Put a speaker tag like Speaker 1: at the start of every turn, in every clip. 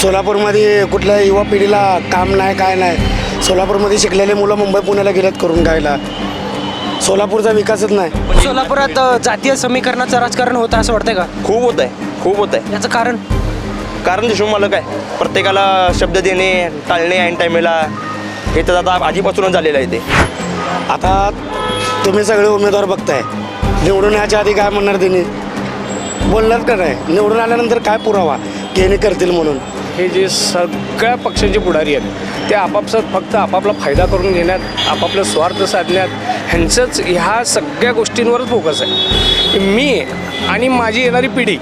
Speaker 1: सोलापूरमध्ये कुठल्या युवा पिढीला काम नाही काय नाही. सोलापूरमध्ये शिकलेले मुलं मुंबई पुण्याला गेलेत करून खायला सोलापूरचा विकासच नाही.
Speaker 2: सोलापुरात जातीय समीकरणाचं राजकारण होतं असं वाटतंय का?
Speaker 3: खूप होत आहे खूप होत आहे
Speaker 2: याचं कारण?
Speaker 3: कारण देशमुख मला काय प्रत्येकाला शब्द देणे टाळणे ऐन टायमेला हे तर आता आधीपासूनच झालेलं आहे ते.
Speaker 1: आता तुम्ही सगळे उमेदवार बघताय. निवडून याच्या आधी काय म्हणणार त्यांनी? बोलणार का नाही? निवडून आल्यानंतर काय पुरावा? की करतील म्हणून.
Speaker 4: हे जे सगळ्या पक्षांचे पुढारी आहेत ते आपापसात फक्त आपापला फायदा करून घेण्यात आपापलं स्वार्थ साधण्यात ह्यांचंच ह्या सगळ्या गोष्टींवरच फोकस आहे. मी आणि माझी येणारी पिढी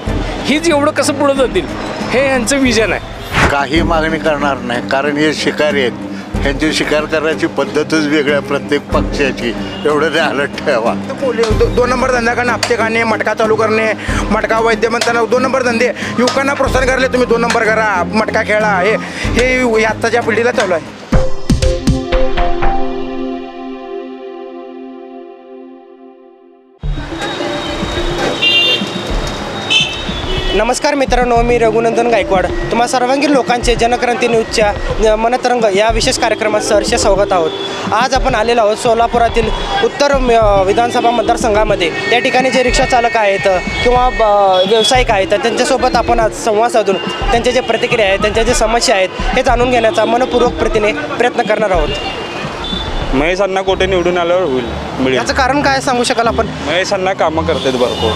Speaker 4: हीच एवढं कसं पुढं जातील हे ह्यांचं विजन आहे.
Speaker 5: काही मागणी करणार नाही कारण हे शिकारी आहेत. ह्यांची शिकार करण्याची पद्धतच वेगळी आहे प्रत्येक पक्षाची. एवढं ध्यानात ठेवा.
Speaker 6: पोली दो- दोन नंबर धंदा करणे हप्ते खाणे मटका चालू करणे मटका वैद्य म्हणताना दोन नंबर धंदे. युवकांना प्रोत्साहन करायला तुम्ही दोन नंबर करा मटका खेळा हे हे आत्ताच्या पिढीला चालू आहे.
Speaker 2: नमस्कार मित्रांनो मी रघुनंदन गायकवाड. तुम्हा सर्वांगीण लोकांचे जनक्रांती न्यूजच्या मनतरंग या विशेष कार्यक्रमात सहर्ष स्वागत आहोत. आज आपण आलेलो आहोत सोलापुरातील उत्तर विधानसभा मतदारसंघामध्ये. त्या ठिकाणी जे रिक्षा चालक आहेत किंवा ब- व्यावसायिक आहेत त्यांच्यासोबत आपण आज संवाद साधून त्यांच्या जे प्रतिक्रिया आहेत त्यांच्या जे समस्या आहेत हे जाणून घेण्याचा मनपूर्वक प्रतीने प्रयत्न करणार आहोत.
Speaker 7: महेश अण्णा कोठे निवडून आल्यावर होईल मिळेल.
Speaker 2: याचं कारण काय सांगू शकाल आपण?
Speaker 7: महेश अण्णा कामं करतात भरपूर.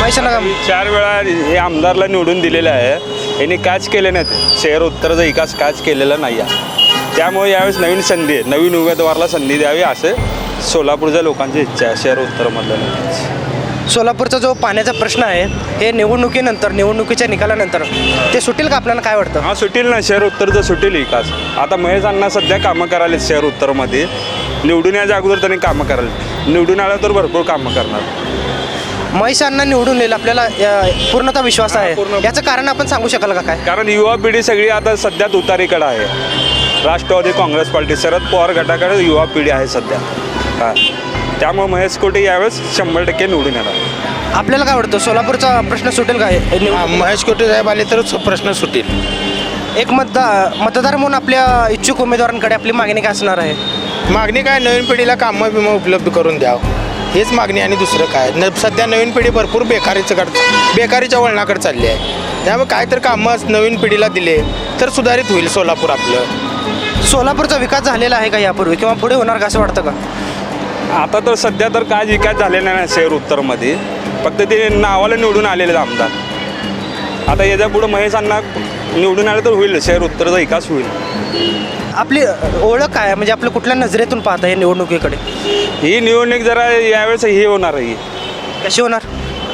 Speaker 7: चार वेळा हे आमदारला निवडून दिलेलं आहे. यांनी काच केले नाहीत. शहर उत्तरचा विकास काच केलेला नाही आहे. त्यामुळे यावेळेस नवीन संधी आहे. नवीन उमेदवाराला संधी द्यावी असे सोलापूरच्या लोकांची इच्छा आहे. शहर उत्तरमधल्या
Speaker 2: सोलापूरचा जो पाण्याचा प्रश्न आहे हे निवडणुकीनंतर निवडणुकीच्या निकालानंतर ते सुटेल का? आपल्याला काय वाटतं?
Speaker 7: हा सुटील ना. शहर उत्तरचं सुटील विकास. आता महेश अण्णा सध्या कामं करायला शहर उत्तरमध्ये. निवडून याच्या अगोदर त्यांनी कामं करायला निवडून आलं तर भरपूर कामं करणार.
Speaker 2: महेशांना निवडून येईल आपल्याला अ, पूर्णतः विश्वास आहे.
Speaker 7: पूर्ण-
Speaker 2: याचं कारण आपण सांगू शकाल का काय?
Speaker 7: कारण युवा पिढी सगळी आता सध्या तुतारीकडे आहे. राष्ट्रवादी काँग्रेस पार्टी शरद पवार गटाकडे युवा पिढी आहे सध्या. हा. त्यामुळे महेश कोटे यावेळेस शंभर टक्के निवडून येणार.
Speaker 2: आपल्याला काय वाटतं? सोलापूरचा प्रश्न सुटेल काय
Speaker 6: महेश कोटे साहेब आले तरच प्रश्न सुटेल.
Speaker 2: एक मतदार मतदार म्हणून आपल्या इच्छुक उमेदवारांकडे आपली मागणी काय असणार आहे?
Speaker 6: मागणी काय? नवीन पिढीला कामं बिमं उपलब्ध करून द्यावं. हेच मागणी आणि दुसरं काय? न सध्या नवीन पिढी भरपूर बेकारीचं कड बेकारीच्या वळणाकडे चालली आहे. त्यामुळे काय तर कामं नवीन पिढीला दिले तर सुधारित होईल सोलापूर आपलं.
Speaker 2: सोलापूरचा विकास झालेला आहे का यापूर्वी? किंवा पुढे होणार का असं वाटतं का?
Speaker 7: आता तर सध्या तर काय विकास झालेला नाही शहर उत्तरमध्ये. फक्त ते नावाला निवडून आलेले आमदार. आता याच्या पुढं महेश अण्णा निवडून आले तर होईल शहर उत्तरचा विकास होईल.
Speaker 2: आपली ओळख काय? आहे? म्हणजे आपलं कुठल्या नजरेतून पाहता या निवडणुकीकडे?
Speaker 7: ही निवडणूक जरा यावेळेस हे होणार आहे.
Speaker 2: कशी होणार?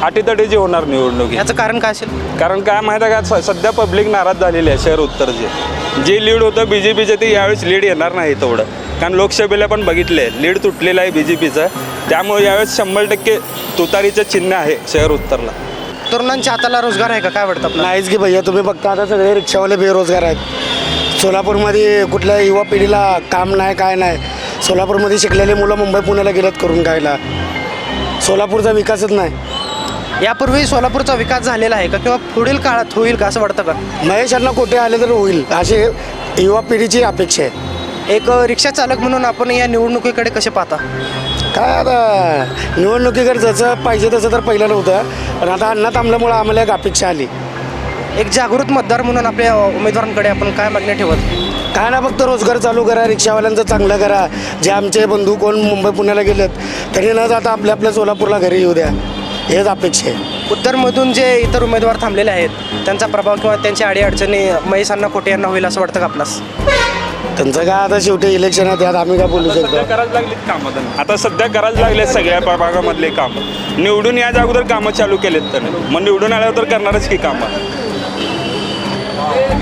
Speaker 7: अटीतटीची होणार निवडणूक ही.
Speaker 2: याचं कारण काय असेल?
Speaker 7: कारण काय माहिती आहे का? स- सध्या पब्लिक नाराज झालेली आहे शहर उत्तरचे. जे लीड होतं बी जे पीचं ते यावेळेस लीड येणार नाही तेवढं. कारण लोकसभेला पण बघितले लीड तुटलेलं आहे बी जे पीचं त्यामुळे यावेळेस शंभर टक्के तुतारीचं चिन्ह आहे शहर उत्तरला.
Speaker 2: तरुणांच्या हाताला रोजगार आहे का? काय वाटतं आपल्याला?
Speaker 1: नाहीच की भैया तुम्ही बघता आता सगळे रिक्षावाले बेरोजगार आहेत. सोलापूरमध्ये कुठल्या युवा पिढीला काम नाही काय नाही. सोलापूरमध्ये शिकलेले मुलं मुंबई पुण्याला गेलेत करून खायला सोलापूरचा विकासच नाही.
Speaker 2: यापूर्वी सोलापूरचा विकास झालेला आहे का? किंवा पुढील काळात होईल का असं वाटतं का?
Speaker 1: महेश अण्णा कुठे आले तर होईल अशी युवा पिढीची अपेक्षा आहे.
Speaker 2: एक रिक्षा चालक म्हणून आपण या निवडणुकीकडे कसे पाहता?
Speaker 1: काय आता निवडणुकीकडे जसं पाहिजे तसं तर पहिलं नव्हतं. पण आता अण्णा थांबल्यामुळं आम्हाला एक अपेक्षा आली.
Speaker 2: एक जागृत मतदार म्हणून आपल्या उमेदवारांकडे आपण काय मागणी ठेवत?
Speaker 1: काय ना फक्त रोजगार चालू करा रिक्षावाल्यांचं चांगलं करा. जे आमचे बंधू कोण मुंबई पुण्याला गेलेत त्यांनी न जाता आपल्या आपल्या सोलापूरला घरी येऊ द्या. हेच अपेक्षा आहे.
Speaker 2: उत्तरमधून जे इतर उमेदवार थांबलेले आहेत त्यांचा प्रभाव किंवा त्यांच्या अडीअडचणी महेश अण्णा खोटे यांना होईल असं वाटतं का आपणास?
Speaker 1: त्यांचं काय आता शेवटी इलेक्शन आहे त्यात आम्ही काय बोलू शकतो?
Speaker 7: करायला लागलीत कामं त्यांना. आता सध्या करायला लागले सगळ्या प- भागामधले कामं. निवडून याच्या अगोदर कामं चालू केलेत त्याने. मग निवडून आल्यावर तर करणारच की कामं.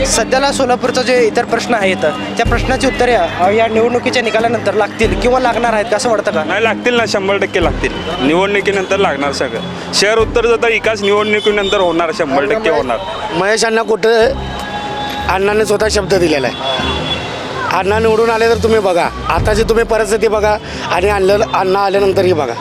Speaker 2: सध्याला सोलापूरचं जे इतर प्रश्न आहेत त्या प्रश्नाची उत्तरे या निवडणुकीच्या निकालानंतर लागतील किंवा लागणार आहेत असं वाटतं का?
Speaker 7: नाही लागतील ना. शंभर टक्के लागतील. निवडणुकीनंतर लागणार सगळं. शहर उत्तरचा तर विकास निवडणुकीनंतर होणार शंभर टक्के होणार.
Speaker 1: महेश अण्णा कुठे? अण्णाने स्वतः शब्द दिलेला आहे. अण्णा निवडून आले तर तुम्ही बघा. आताची तुम्ही परिस्थिती बघा आणि आणलं अण्णा आल्यानंतरही बघा.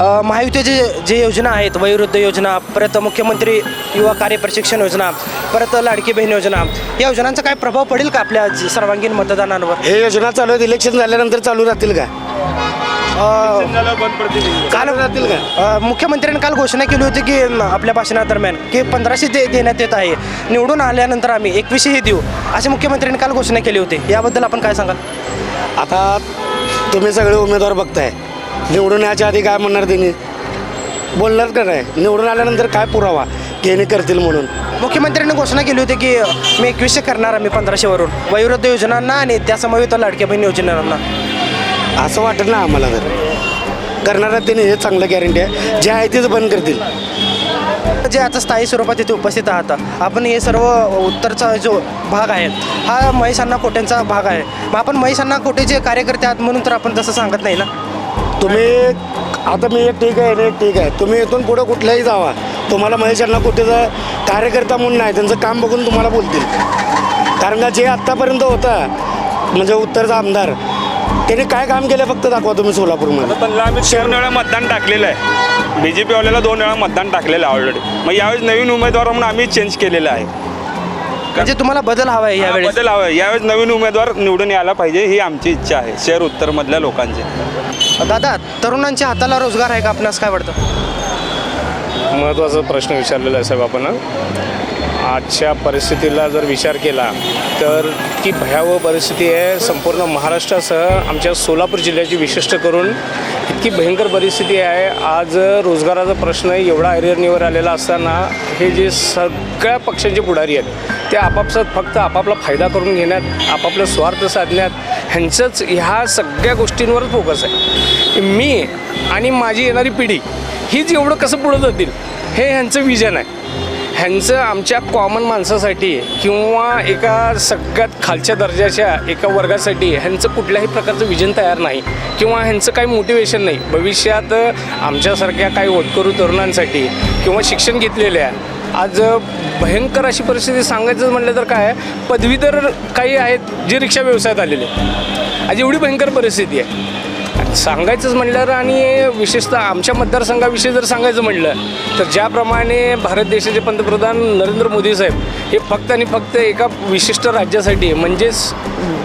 Speaker 2: महायुतीचे जे जे योजना आहेत वयोवृद्ध योजना परत मुख्यमंत्री युवा कार्य प्रशिक्षण योजना परत लाडकी बहीण योजना या योजनांचा काय प्रभाव पडेल का आपल्या सर्वांगीण मतदानांवर?
Speaker 1: हे योजना चालू आहेत. इलेक्शन झाल्यानंतर चालू राहतील का?
Speaker 2: काल
Speaker 1: राहतील का?
Speaker 2: मुख्यमंत्र्यांनी काल घोषणा केली होती की आपल्या भाषणादरम्यान की पंधराशे दे देण्यात येत आहे. निवडून आल्यानंतर आम्ही एकवीसशे देऊ असे मुख्यमंत्र्यांनी काल घोषणा केली होती. याबद्दल आपण काय सांगाल?
Speaker 1: आता तुम्ही सगळे उमेदवार बघताय. निवडून याच्या आधी काय म्हणणार त्यांनी? बोलणार का नाही? निवडून आल्यानंतर काय पुरावा? यांनी करतील म्हणून.
Speaker 2: मुख्यमंत्र्यांनी घोषणा केली होती की मी एकवीसशे करणार आम्ही पंधराशेवरून. वयोवृद्ध योजनांना आणि त्यासमवेत लाडक्या बहीण योजनांना
Speaker 1: असं वाटत ना आम्हाला तर. करणाऱ्या त्यांनी हे चांगलं गॅरंटी आहे. जे आहे तेच बंद करतील.
Speaker 2: जे आता स्थायी स्वरूपात इथे उपस्थित आहात आपण हे सर्व उत्तरचा जो भाग आहे हा महेश अण्णा कोटेंचा भाग आहे. मग आपण महेश अण्णा कोटेचे कार्यकर्ते आहात म्हणून तर आपण तसं सांगत नाही ना?
Speaker 1: तुम्ही आता मी एक ठीक आहे एक ठीक आहे. तुम्ही इथून पुढं कुठल्याही जावा. तुम्हाला महेश अण्णा कुठेचा कार्यकर्ता म्हणून नाही त्यांचं काम बघून तुम्हाला बोलतील. कारण का जे आत्तापर्यंत होता म्हणजे उत्तरचा आमदार त्यांनी काय काम केलं फक्त दाखवा तुम्ही सोलापूरमध्ये.
Speaker 7: त्यांना आम्ही दोन वेळा मतदान टाकलेलं आहे. बी जे पीवाल्याला दोन वेळा मतदान टाकलेलं आहे ऑलरेडी मग यावेळेस नवीन उमेदवार म्हणून आम्ही चेंज केलेलं आहे.
Speaker 2: म्हणजे तुम्हाला बदल हवा आहे
Speaker 7: हा,
Speaker 2: यावेळेस?
Speaker 7: बदल हवा आहे. यावेळेस नवीन उमेदवार निवडून यायला पाहिजे ही आमची इच्छा आहे शहर उत्तरमधल्या लोकांची.
Speaker 2: दादा तरुणांच्या हाताला रोजगार आहे का? आपणास काय वाटतं?
Speaker 4: महत्त्वाचा प्रश्न विचारलेला आहे साहेब आपण. आजच्या परिस्थितीला जर विचार केला तर इतकी भयावह परिस्थिती आहे संपूर्ण महाराष्ट्रासह आमच्या सोलापूर जिल्ह्याची विशिष्ट करून. इतकी भयंकर परिस्थिती आहे. आज रोजगाराचा प्रश्न एवढा ऐरणीवर आलेला असताना हे जे सगळ्या पक्षांचे पुढारी आहेत ते आपापसात फक्त आपापला फायदा करून घेण्यात आपापला स्वार्थ साधण्यात ह्यांचंच ह्या सगळ्या गोष्टींवरच फोकस आहे. मी आणि माझी येणारी पिढी हीच एवढं कसं पुढं जातील हे ह्यांचं विजन आहे. ह्यांचं आमच्या कॉमन माणसासाठी किंवा एका सगळ्यात खालच्या दर्जाच्या एका वर्गासाठी ह्यांचं कुठल्याही प्रकारचं विजन तयार नाही किंवा ह्यांचं काही मोटिवेशन नाही. भविष्यात आमच्यासारख्या काही होतकरू तरुणांसाठी किंवा शिक्षण घेतलेल्या आज भयंकर अशी परिस्थिती सांगायचं म्हटलं तर काय पदवीधर काही आहेत जे रिक्षा व्यवसायात आलेले आज एवढी भयंकर परिस्थिती आहे. सांगायचंच म्हटल्यावर आणि विशेषतः आमच्या मतदारसंघाविषयी जर सांगायचं म्हटलं तर ज्याप्रमाणे भारत देशाचे पंतप्रधान नरेंद्र मोदी साहेब हे फक्त आणि फक्त एका विशिष्ट राज्यासाठी म्हणजेच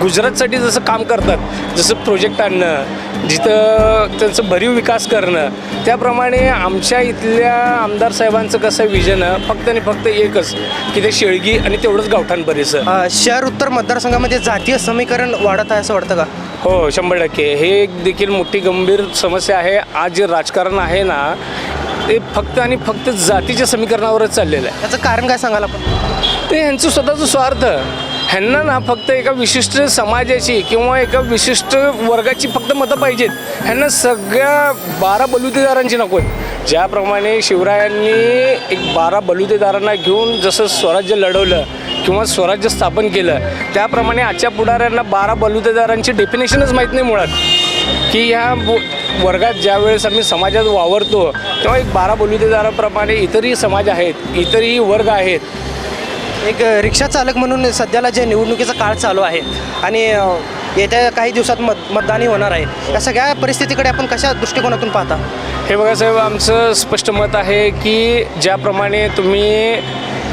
Speaker 4: गुजरातसाठी जसं काम करतात जसं प्रोजेक्ट आणणं जिथं त्यांचं भरीव विकास करणं त्याप्रमाणे आमच्या इथल्या आमदार साहेबांचं कसं विजन फक्त आणि फक्त एकच की ते शेळगी आणि तेवढंच गावठाण परिसर
Speaker 2: शहर उत्तर मतदारसंघामध्ये जातीय समीकरण वाढत आहे असं वाटतं का?
Speaker 4: हो शंभर टक्के. हे देखील मोठी गंभीर समस्या आहे. आज जे राजकारण आहे ना ते फक्त आणि फक्त जातीच्या समीकरणावरच चाललेलं आहे.
Speaker 2: त्याचं कारण काय सांगाल आपण?
Speaker 4: ते ह्यांचं स्वतःचं स्वार्थ. ह्यांना ना फक्त एका विशिष्ट समाजाची किंवा एका विशिष्ट वर्गाची फक्त मतं पाहिजेत. ह्यांना सगळ्या बारा बलुतेदारांची नको आहेत. ज्याप्रमाणे शिवरायांनी एक बारा बलुतेदारांना घेऊन जसं स्वराज्य लढवलं किंवा स्वराज्य स्थापन केलं त्याप्रमाणे आजच्या पुढाऱ्यांना बारा बलुतेदारांची डेफिनेशनच माहीत नाही मुळात. की ह्या वर्गात ज्यावेळेस आम्ही समाजात वावरतो तेव्हा एक बारा बलुतेदाराप्रमाणे इतरही समाज आहेत इतरही वर्ग आहेत.
Speaker 2: एक रिक्षा चालक म्हणून सध्याला जे निवडणुकीचा काळ चालू आहे आणि येत्या काही दिवसात मत मतदानही होणार आहे या सगळ्या परिस्थितीकडे आपण कशा दृष्टिकोनातून पाहता?
Speaker 4: हे बघा साहेब आमचं स्पष्ट मत आहे की ज्याप्रमाणे तुम्ही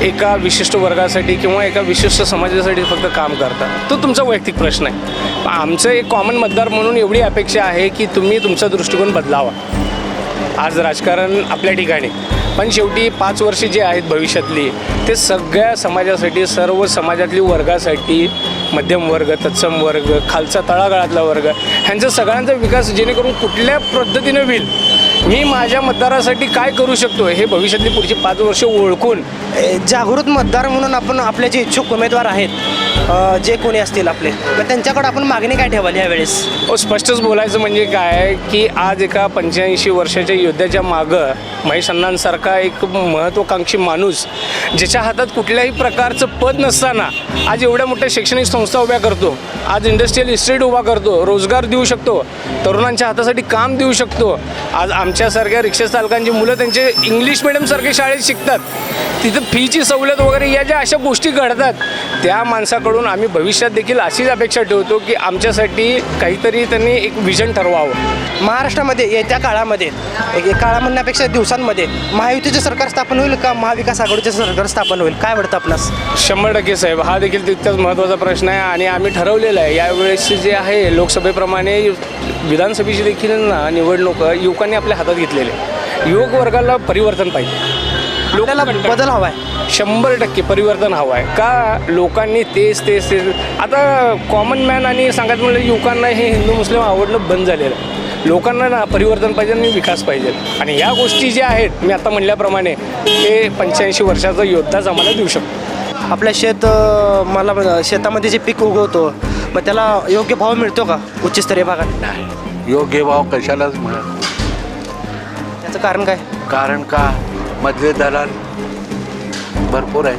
Speaker 4: एका विशिष्ट वर्गासाठी किंवा एका विशिष्ट समाजासाठी फक्त काम करता? तो तुमचा वैयक्तिक प्रश्न आहे. आमचं एक कॉमन मतदार म्हणून एवढी अपेक्षा आहे की तुम्ही तुमचा दृष्टिकोन बदलावा. आज राजकारण आपल्या ठिकाणी. पण शेवटी पाच वर्षे जे आहेत भविष्यातली ते सगळ्या समाजासाठी सर्व समाजातली वर्गासाठी मध्यम वर्ग तत्सम वर्ग खालचा तळागाळातला वर्ग ह्यांचा सगळ्यांचा विकास जेणेकरून कुठल्या पद्धतीनं होईल मी माझ्या मतदारासाठी काय करू शकतो हे भविष्यातली पुढची पाच वर्ष ओळखून?
Speaker 2: जागृत मतदार म्हणून आपण आपले जे इच्छुक उमेदवार आहेत जे कोणी असतील आपले तर त्यांच्याकडे आपण मागणी काय ठेवाल यावेळेस?
Speaker 4: हो स्पष्टच बोलायचं म्हणजे काय की आज एका पंच्याऐंशी वर्षाच्या योद्ध्याच्या मागं महेश अण्णांसारखा एक महत्त्वाकांक्षी माणूस ज्याच्या हातात कुठल्याही प्रकारचं पद नसताना आज एवढ्या मोठ्या शैक्षणिक संस्था उभ्या करतो आज इंडस्ट्रियल इस्टेट उभा करतो रोजगार देऊ शकतो तरुणांच्या हातासाठी काम देऊ शकतो आज आम आमच्यासारख्या रिक्षा चालकांची मुलं त्यांचे इंग्लिश मिडियमसारख्या शाळेत शिकतात. तिथं फीची सवलत वगैरे या ज्या अशा गोष्टी घडतात त्या माणसाकडून आम्ही भविष्यात देखील अशीच अपेक्षा ठेवतो की आमच्यासाठी काहीतरी त्यांनी एक विजन ठरवावं.
Speaker 2: महाराष्ट्रामध्ये येत्या काळामध्ये काळा म्हणण्यापेक्षा दिवसांमध्ये महायुतीचे सरकार स्थापन होईल का महाविकास आघाडीचे सरकार स्थापन होईल? काय वाटतं आपणास?
Speaker 4: शंभर टक्के साहेब हा देखील तितकाच महत्त्वाचा प्रश्न आहे आणि आम्ही ठरवलेलं आहे. यावेळेस जे आहे लोकसभेप्रमाणे विधानसभेची देखील ना निवडणूक युवकांनी आपल्या हातात घेतलेले. युवक वर्गाला परिवर्तन पाहिजे.
Speaker 2: आपल्याला बदल हवा आहे
Speaker 4: शंभर टक्के परिवर्तन हवं आहे का? लोकांनी तेच तेच तेच. आता कॉमन मॅन आणि सांगत म्हणलं युवकांना हे हिंदू मुस्लिम आवडणं बंद झालेलं आहे. लोकांना ना परिवर्तन पाहिजे आणि विकास पाहिजे. आणि ह्या गोष्टी ज्या आहेत मी आता म्हणल्याप्रमाणे ते पंच्याऐंशी वर्षाचा योद्धाच आम्हाला देऊ शकतो.
Speaker 2: आपल्या शेत मला शेतामध्ये जे पीक उगवतो मग त्याला योग्य भाव मिळतो का? उच्चस्तरीय भागात?
Speaker 5: नाही. योग्य भाव कशालाच मिळत
Speaker 2: याचं कारण काय?
Speaker 5: कारण का? मधले दलाल भरपूर आहेत.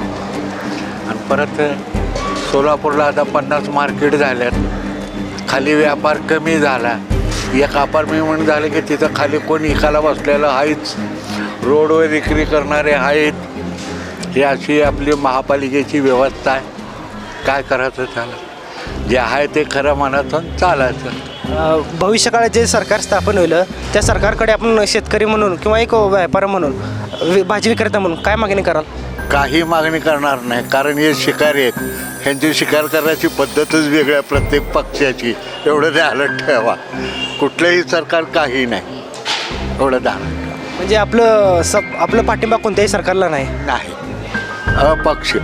Speaker 5: आणि परत सोलापूरला आता पन्नास मार्केट झाल्यात. खाली व्यापार कमी झाला. एक अपार्टमेंट झालं की तिथं खाली कोण इकाला बसलेलं आहेच रोडवर विक्री करणारे आहेत. ही अशी आपली महापालिकेची व्यवस्था आहे. काय करायचं त्याला? जे आहे ते खरं मनातून चालायचं.
Speaker 2: भविष्यकाळात जे सरकार स्थापन होईल त्या सरकारकडे आपण शेतकरी म्हणून किंवा एक व्यापारी म्हणून वि- भाजी विक्रेता म्हणून काय मागणी कराल?
Speaker 5: काही मागणी करणार नाही कारण हे शिकारी आहेत. ह्यांची शिकार करण्याची पद्धतच वेगळ्या प्रत्येक पक्षाची. एवढं ध्यानात ठेवा. कुठलंही सरकार काही नाही. एवढं ध्यानात
Speaker 2: म्हणजे आपलं सब आपलं पाठिंबा कोणत्याही सरकारला नाही?
Speaker 5: नाही. अपक्ष.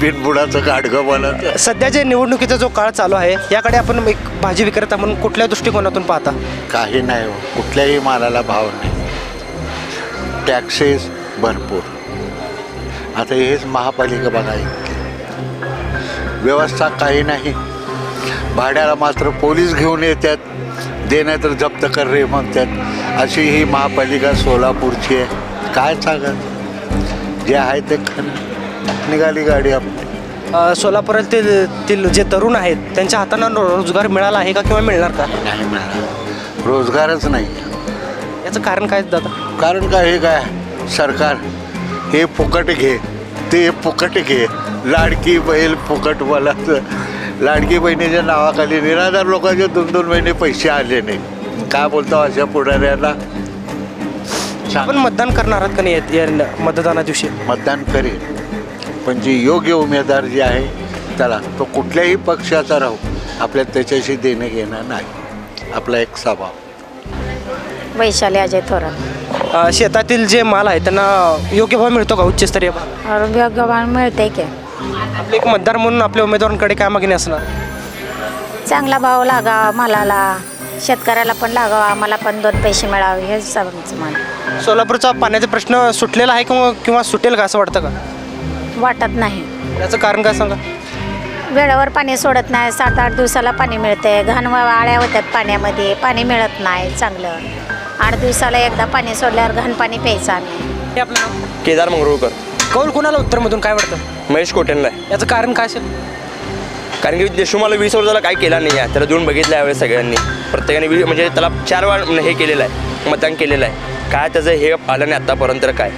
Speaker 5: बिनबुडाचं गाडगं बनाचं
Speaker 2: सध्या जे निवडणुकीचा जो काळ चालू आहे याकडे आपण एक भाजी विक्रेता म्हणून कुठल्या दृष्टिकोनातून पाहता?
Speaker 5: काही नाही हो. कुठल्याही मालाला भाव नाही. टॅक्सेस भरपूर. आता हेच महापालिका बघायची व्यवस्था काही नाही. भाड्याला मात्र पोलीस घेऊन येतात देण्या तर जप्त कर रे म्हणतात. अशी ही महापालिका सोलापूरची आहे. काय सांगत जे आहे ते खरं. निघाली गाडी आपली
Speaker 2: अ, सोलापुरातील तील जे तरुण आहेत त्यांच्या हातांना रो- रोजगार मिळाला आहे का किंवा मिळणार का?
Speaker 5: नाही मिळाला. रोजगारच नाही.
Speaker 2: याचं कारण काय दादा?
Speaker 5: कारण काय हे काय? सरकार हे फुकट घे ते फुकट घे. लाडकी बैल फुकट मला लाडकी बहिणीच्या नावाखाली निराधार लोकांचे दोन दोन महिने पैसे आले नाही. काय बोलतो अशा पुढाऱ्याला
Speaker 2: आपण मतदान करणार आहात का नाही या- या मतदाना दिवशी
Speaker 5: मतदान करेल पण जी योग्य उमेदवार जे आहे त्याला तो कुठल्याही पक्षाचा राहू आपल्या त्याच्याशी देणं घेणं नाही. आपला एक स्वभाव.
Speaker 8: वैशाली अजय थोरात.
Speaker 2: शेतातील जे माल आहे त्यांना योग्य भाव मिळतो का? उच्चस्तरीय भाव?
Speaker 8: आरोग्य गव्हाण मिळते की.
Speaker 2: आपले एक मतदार म्हणून आपल्या उमेदवारांकडे काय मागणी असणार?
Speaker 8: चांगला भाव लागावा मालाला. शेतकऱ्याला पण लागावा आम्हाला पण दोन पैसे मिळावे हेच आमचं मान
Speaker 2: सोलापूरचा पाण्याचा प्रश्न सुटलेला आहे किंवा किंवा सुटेल का असं वाटतं का?
Speaker 8: वाटत नाही.
Speaker 2: याचं कारण काय सांगा?
Speaker 8: वेळेवर पाणी सोडत नाही सात आठ दिवसाला पाणी मिळते घाण आळ्या होत्यात पाण्यामध्ये पाणी मिळत नाही चांगलं. आठ दिवसाला एकदा पाणी सोडल्यावर घाण पाणी प्यायचं आम्ही.
Speaker 2: हे आपलं नाव?
Speaker 3: केदार मंगरुळकर.
Speaker 2: कौल कुणाला उत्तरमधून काय वाटतं?
Speaker 3: महेश कोटेनला आहे.
Speaker 2: याचं कारण काय असेल?
Speaker 3: कारण की देशमुखला वीस वर्षाला काय केला नाही आहे. त्याला देऊन बघितलं यावेळेस सगळ्यांनी. प्रत्येकाने वी म्हणजे त्याला चार वेळा हे केलेलं आहे. मतदान केलेलं आहे. काय त्याचं हे आलं नाही आत्तापर्यंत तर काय?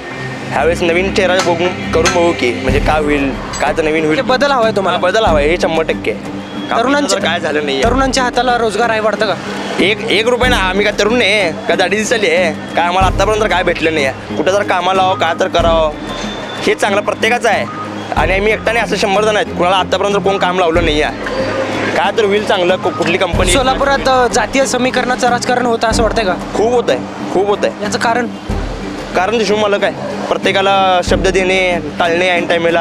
Speaker 3: ह्यावेळेस नवीन चेहरा बघून करून बघू की म्हणजे काय होईल काय तर नवीन होईल.
Speaker 2: म्हणजे बदल हवाय तुम्हाला?
Speaker 3: बदल हवा हे शंभर टक्के.
Speaker 2: तरुणांच्या
Speaker 3: काय झालं नाही
Speaker 2: तरुणांच्या हाताला रोजगार आहे वाटतं का?
Speaker 3: एक एक रुपये ना आम्ही काय तरुण नाही का दाढी दिसली आहे? काय आम्हाला आत्तापर्यंत काय भेटलं नाही आहे कुठं जर कामाला लावा काय तर करावं. हे चांगलं प्रत्येकाचं आहे. आणि आम्ही एकट्याने असं शंभर जण आहेत. कुणाला आत्तापर्यंत कोण काम लावलं नाही आहे काय तर होईल चांगलं कुठली कंपनी
Speaker 2: सोलापुरात जातीय समीकरणाचं राजकारण होतं असं वाटतंय का?
Speaker 3: खूप होत आहे खूप होत आहे
Speaker 2: याचं कारण?
Speaker 3: कारण देशमुख मला काय प्रत्येकाला शब्द देणे टाळणे ऐन टायमेला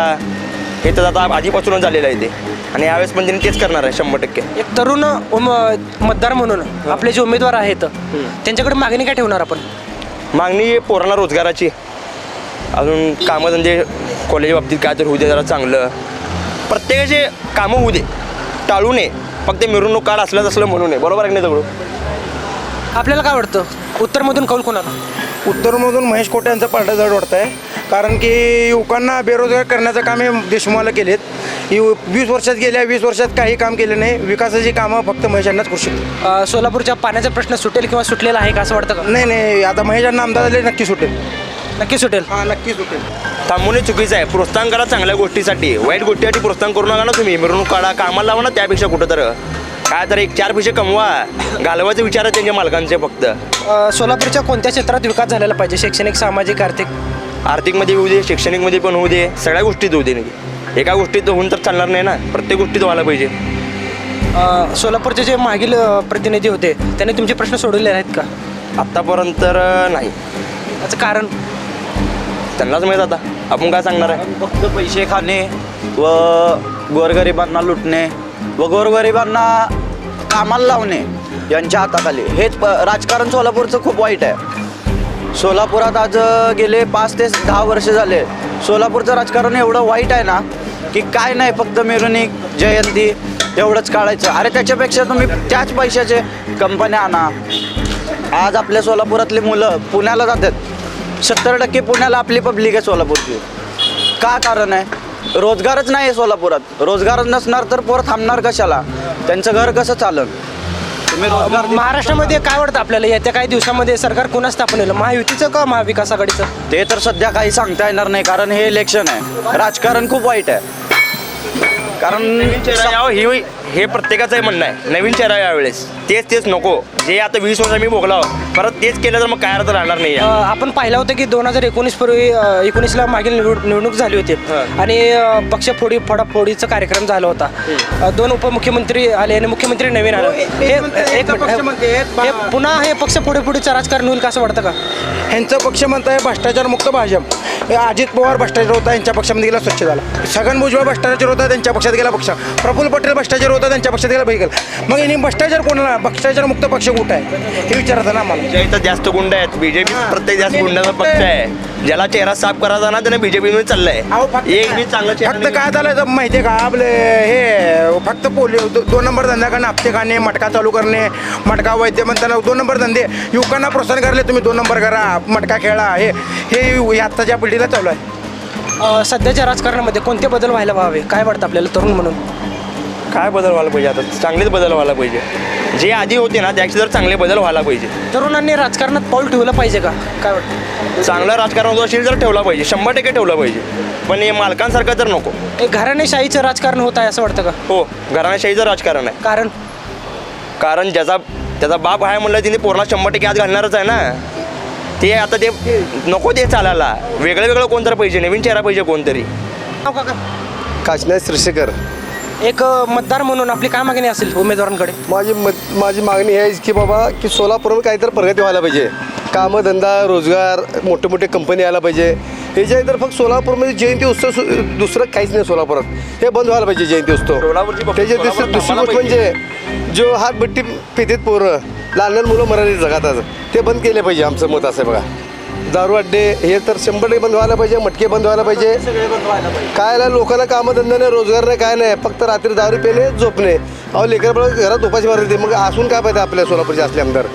Speaker 3: हे तर आता आधीपासूनच झालेलं आहे ते. आणि यावेळेस पण त्यांनी तेच करणार आहे शंभर टक्के.
Speaker 2: एक तरुण उम- मतदार म्हणून आपले जे उमेदवार आहेत त्यांच्याकडे मागणी काय ठेवणार आपण?
Speaker 3: मागणी पोरांना रोजगाराची. अजून कामधंदे कॉलेज बाबतीत काय तर होऊ दे जरा चांगलं. प्रत्येकाचे कामं होऊ दे टाळू नये. फक्त मिरवणूक काढ असलं असलं म्हणू नये. बरोबर आहे की नाही दगडू
Speaker 2: आपल्याला काय वाटतं? उत्तरमधून कौल कोणाला?
Speaker 6: उत्तरमधून महेश कोटे यांचा पालटा जड वाटत आहे कारण की युवकांना बेरोजगार करण्याचं काम हे देशमुखाला केलेत. ही वीस वर्षात गेल्या वीस वर्षात काही काम केलं नाही. विकासाची कामं फक्त महेशांनाच करू शकतो
Speaker 2: अ, सोलापूरच्या पाण्याचा प्रश्न सुटेल किंवा सुटलेला आहे का असं वाटतं का?
Speaker 6: नाही नाही. आता महेशांना आमदार झाले नक्की सुटेल.
Speaker 2: नक्की सुटेल?
Speaker 6: हां नक्की सुटेल.
Speaker 3: थांबवणे चुकीचं आहे. प्रोत्साहन करा चांगल्या गोष्टीसाठी. वाईट गोष्टीसाठी प्रोत्साहन करू नका ना तुम्ही. मिरवणूक काढा कामाला लावा ना त्यापेक्षा कुठं तर काय तर एक चार पैसे कमवा. घालवायचे विचार आहे त्यांच्या मालकांचे फक्त.
Speaker 2: अ, सोलापूरच्या कोणत्या क्षेत्रात विकास झालेला पाहिजे? शैक्षणिक सामाजिक आर्थिक?
Speaker 3: आर्थिकमध्ये होऊ दे शैक्षणिकमध्ये पण होऊ दे सगळ्या गोष्टीत होऊ दे नाही एका गोष्टीत होऊन तर चालणार नाही ना प्रत्येक गोष्टीत व्हायला पाहिजे.
Speaker 2: अ, सोलापूरचे जे मागील अ, प्रतिनिधी होते त्यांनी तुमचे प्रश्न सोडवलेले आहेत का?
Speaker 3: आत्तापर्यंत तर नाही.
Speaker 2: याचं कारण?
Speaker 3: त्यांनाच माहीत आता. आपण काय सांगणार आहे?
Speaker 9: फक्त पैसे खाणे व गोरगरिबांना लुटणे व गोरगरिबांना कामाला लावणे यांच्या हाताखाली. हेच प राजकारण सोलापूरचं खूप वाईट आहे. सोलापुरात आज गेले पाच ते दहा वर्ष झाले. सोलापूरचं राजकारण एवढं वाईट आहे ना की काय नाही फक्त मिरवणूक जयंती एवढंच काढायचं. अरे त्याच्यापेक्षा तुम्ही त्याच पैशाचे कंपन्या आणा. आज आपल्या सोलापुरातली मुलं पुण्याला जातात. सत्तर टक्के पुण्याला आपली पब्लिक आहे सोलापूरची. का कारण आहे? रोजगारच नाही आहे सोलापुरात. रोजगारच नसणार तर पोरं थांबणार कशाला? त्यांचं घर कसं चालन? तुम्ही रोजगार
Speaker 2: महाराष्ट्रामध्ये काय वाटतं आपल्याला? येत्या काही दिवसामध्ये सरकार कोणा स्थापन होईल? महायुतीचं का महाविकास आघाडीचं?
Speaker 9: ते तर सध्या काही सांगता येणार नाही कारण हे इलेक्शन आहे. राजकारण खूप वाईट आहे. कारण
Speaker 3: ही हे प्रत्येकाचं आहे म्हणणं आहे. नवीन चेहरा यावेळेस. तेच तेच नको. जे आता वीस वर्ष मी भोगला परत तेच केलं तर मग काय अर्थ राहणार नाही आहे.
Speaker 2: आपण पाहिलं होतं की दोन हजार एकोणीस पूर्वी अ, एकोणीसला मागील निवड निवडणूक झाली होती.
Speaker 3: हां.
Speaker 2: आणि अ, पक्षफोडी फोडाफोडीचा कार्यक्रम झाला होता. अ, दोन उपमुख्यमंत्री आले आणि मुख्यमंत्री नवीन आलं. हे एक मिनिट, हे पुन्हा हे पक्ष फोडीफोडीचं राजकारण होईल का असं वाटतं का?
Speaker 6: ह्यांचं पक्ष म्हणताय भ्रष्टाचार मुक्त भाजप. हे अजित पवार भ्ष्टाचार होता यांच्या पक्षामध्ये गेला स्वच्छ झाला. छगन भुजबळ भ्रष्टाचार होता त्यांच्या पक्षात गेला पक्ष. प्रफुल्ल पटेल भ्ष्टाचार होता त्यांच्या पक्षात गेला गेला मग यांनी भ्रष्टाचार कोणाला? भ्रष्टाचार मुक्त पक्ष कुठं आहे? हे विचारायचं ना आम्हाला.
Speaker 3: ज्या इथं जास्त गुंड आहेत बीजेपी प्रत्येक जास्त गुंडाचा पक्ष आहे. ज्याला चेहरा साफ करायचा ना त्याने बीजेपी मध्ये चाललंय.
Speaker 6: अहो, फक्त-
Speaker 3: एक बी चांगला चेहरा
Speaker 6: फक्त
Speaker 3: नाही.
Speaker 6: काय झालं तर माहिती आहे का? आपले हे फक्त पोलिओ दो- दोन नंबर धंदा करणं हप्ते काढणे मटका चालू करणे मटका वैद्य म्हणताना दोन नंबर धंदे. युवकांना प्रोत्साहन करले तुम्ही दोन नंबर करा मटका खेळा हे हे यु- आत्ताच्या पिढीला चालू आहे.
Speaker 2: अ, सध्याच्या राजकारणामध्ये कोणते बदल व्हायला हवे? काय वाटतं आपल्याला तरुण म्हणून?
Speaker 3: काय बदल व्हायला पाहिजे आता? चांगलेच बदल व्हायला पाहिजे. जे आधी होते ना त्यापेक्षा जर चांगले बदल व्हायला पाहिजे.
Speaker 2: तरुणांनी राजकारणात पाऊल ठेवलं पाहिजे का? काय वाटतं?
Speaker 3: चांगलं राजकारण होत असेल तर ठेवला पाहिजे. शंभर टक्के ठेवला पाहिजे. पण हे मालकांसारखं तर नको.
Speaker 2: एक घराणेशाहीचं राजकारण होत आहे असं वाटतं का?
Speaker 3: हो घराण्याशाहीचं राजकारण आहे.
Speaker 2: कारण?
Speaker 3: कारण ज्याचा त्याचा बाप आहे म्हणलं तिने पोरला शंभर टक्के आज घालणारच आहे ना. ते आता ते नको ते चालायला. वेगळं वेगळं कोणतरी पाहिजे नवीन चेहरा पाहिजे कोणतरी.
Speaker 2: नाव काका
Speaker 10: काशनाथ श्रीशेखर.
Speaker 2: एक मतदार म्हणून आपली काय मागणी असेल उमेदवारांकडे?
Speaker 10: माझी मत माझी मागणी आहे की बाबा की सोलापूरमध्ये काहीतरी प्रगती व्हायला पाहिजे. कामं धंदा रोजगार मोठे मोठे कंपनी यायला पाहिजे. ह्याच्या तर फक्त सोलापूरमध्ये जयंती उत्सव सु- दुसरं काहीच नाही सोलापुरात. हे बंद व्हायला पाहिजे जयंती उत्सव.
Speaker 3: सोलापूरची बघ-
Speaker 10: त्याची दुसरी दुसरी गोष्ट म्हणजे जो हातभट्टी पितेत पोरं लहान लहान मुलं मराठी जगातात ते बंद केले पाहिजे आमचं मत असं आहे बघा. दारू अड्डे हे तर शंभर टक्के बंद व्हायला पाहिजे मटके बंद व्हायला पाहिजे. काय नाही लोकांना कामधंदा नाही रोजगार नाही काय नाही फक्त रात्री दारू पिणे झोपणे. अहो लेकर घरात झोपाची मारत मग असून काय पाहिजे आपल्या सोलापूरचे असले आमदार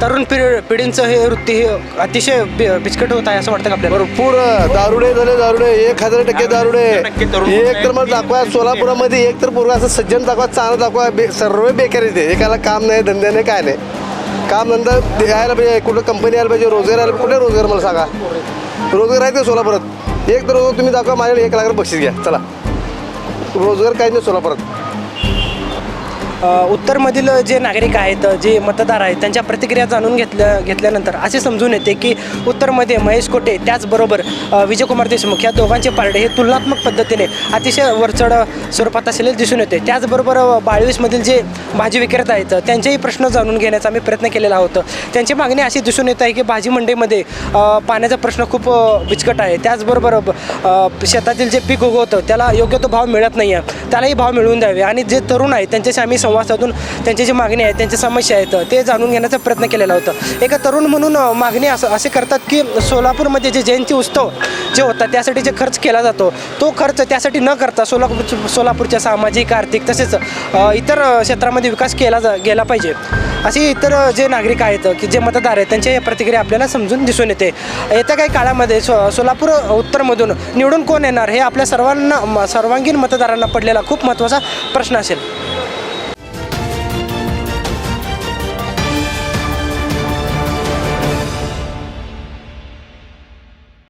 Speaker 2: तरुण पिढी पिढींचं हे वृत्ती हे अतिशय बि- बिचकट होत आहे असं वाटतं का आपल्याला?
Speaker 10: भरपूर दारुडे झाले दारुडे एक हजार टक्के दारुडे एक तर मला दाखवा सोलापुरामध्ये एक तर पूर्व असं सज्जन दाखवा चांगलं दाखवा बे सर्व बेकार येते. एकाला काम नाही धंदे नाही काय नाही. काम धंदा यायला पाहिजे कुठं कंपनी यायला पाहिजे रोजगार यायला कुठे रोजगार मला सांगा? रोजगार आहे ते सोलापुरात. एक तर रोज तुम्ही दाखवा माझ्याकडे एक लाख रुपये बक्षीस घ्या चला. रोजगार काही नाही सोलापुरात.
Speaker 2: उत्तरमधील जे नागरिक आहेत जे मतदार आहेत त्यांच्या प्रतिक्रिया जाणून घेतल्या घेतल्यानंतर असे समजून येते की उत्तरमध्ये महेश कोटे त्याचबरोबर विजयकुमार देशमुख या दोघांचे पारडे हे तुलनात्मक पद्धतीने अतिशय वरचढ स्वरूपात असलेले दिसून येते. त्याचबरोबर बाळवीसमधील जे भाजी विक्रेता आहेत त्यांचेही प्रश्न जाणून घेण्याचा आम्ही प्रयत्न केलेला होता त्यांची मागणी अशी दिसून येत आहे की भाजी मंडईमध्ये पाण्याचा प्रश्न खूप बिचकट आहे. त्याचबरोबर शेतातील जे पीक उगवतं त्याला योग्य तो भाव मिळत नाही आहे त्यालाही भाव मिळवून द्यावे. आणि जे तरुण आहेत त्यांच्याशी आम्ही संवादातून त्यांची जी मागणी आहे त्यांच्या समस्या आहेत ते जाणून घेण्याचा प्रयत्न केलेला होता. एका तरुण म्हणून मागणी असं असे करतात की सोलापूरमध्ये जे जयंती उत्सव जे होतात त्यासाठी जे खर्च केला जातो तो खर्च त्यासाठी न करता सोलापूर सोलापूरच्या सामाजिक आर्थिक तसेच इतर क्षेत्रामध्ये विकास केला जा गेला पाहिजे. असे इतर जे नागरिक आहेत की जे मतदार आहेत त्यांच्या या प्रतिक्रिया आपल्याला समजून दिसून येते. येत्या काही काळामध्ये सो सोलापूर उत्तरमधून निवडून कोण येणार हे आपल्या सर्वांना म- सर्वांगीण मतदारांना पडलेला खूप महत्त्वाचा प्रश्न असेल.